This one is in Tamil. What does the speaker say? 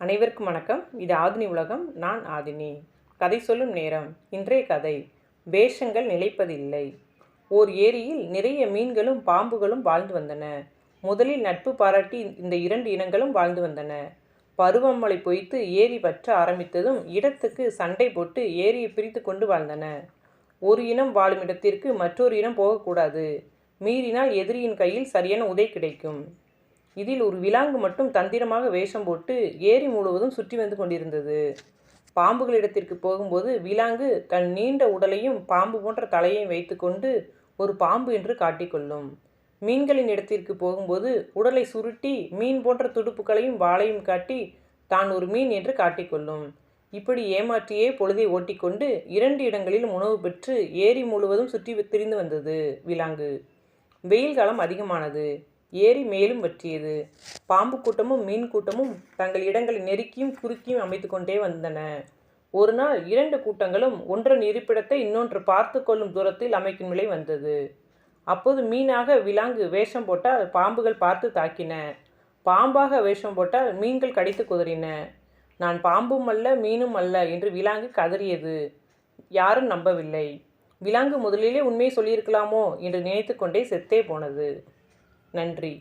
அனைவருக்கும் வணக்கம். இது ஆதினி உலகம் நான் ஆதினி. கதை சொல்லும் நேரம். இன்றைய கதை வேஷங்கள் நிலைப்பதில்லை. ஓர் ஏரியில் நிறைய மீன்களும் பாம்புகளும் வாழ்ந்து வந்தன. முதலில் நட்பு பாராட்டி இந்த இரண்டு இனங்களும் வாழ்ந்து வந்தன. பருவமழை பொய்த்து ஏரி வற்ற ஆரம்பித்ததும் இடத்துக்கு சண்டை போட்டு ஏரியை பிரித்து கொண்டு வாழ்ந்தன. ஒரு இனம் வாழும் இடத்திற்கு மற்றொரு இனம் போகக்கூடாது. மீறினால் எதிரியின் கையில் சரியான உதை கிடைக்கும். இதில் ஒரு விலாங்கு மட்டும் தந்திரமாக வேஷம் போட்டு ஏரி முழுவதும் சுற்றி வந்து கொண்டிருந்தது. பாம்புகளிடத்திற்கு போகும்போது விலாங்கு தன் நீண்ட உடலையும் பாம்பு போன்ற தலையையும் வைத்துக்கொண்டு ஒரு பாம்பு என்று காட்டிக்கொள்ளும் மீன்களின் இடத்திற்கு போகும்போது உடலை சுருட்டி மீன் போன்ற துடுப்புகளையும் வாளையும் காட்டி தான் ஒரு மீன் என்று காட்டிக்கொள்ளும் இப்படி ஏமாற்றியே பொழுதை ஓட்டிக்கொண்டு இரண்டு இடங்களிலும் உணவு பெற்று ஏரி முழுவதும் சுற்றி திரிந்து வந்தது விலாங்கு. வெயில் காலம் அதிகமானது. ஏரி மேலும் வற்றியது பாம்பு கூட்டமும் மீன் கூட்டமும் தங்கள் இடங்களை நெருக்கியும் குறுக்கியும் அமைத்து கொண்டே வந்தன. ஒரு நாள் இரண்டு கூட்டங்களும் ஒன்றன் இருப்பிடத்தை இன்னொன்று பார்த்து கொள்ளும் தூரத்தில் அமைக்கும் நிலை வந்தது. அப்போது மீனாக விலாங்கு வேஷம் போட்டால் பாம்புகள் பார்த்து தாக்கின. பாம்பாக வேஷம் போட்டால் மீன்கள் கடித்து குதறின. நான் பாம்பும் அல்ல மீனும் அல்ல என்று விலாங்கு கதறியது. யாரும் நம்பவில்லை. விலாங்கு முதலிலே உண்மையை சொல்லியிருக்கலாமோ என்று நினைத்து கொண்டே செத்தே போனது. நன்றி.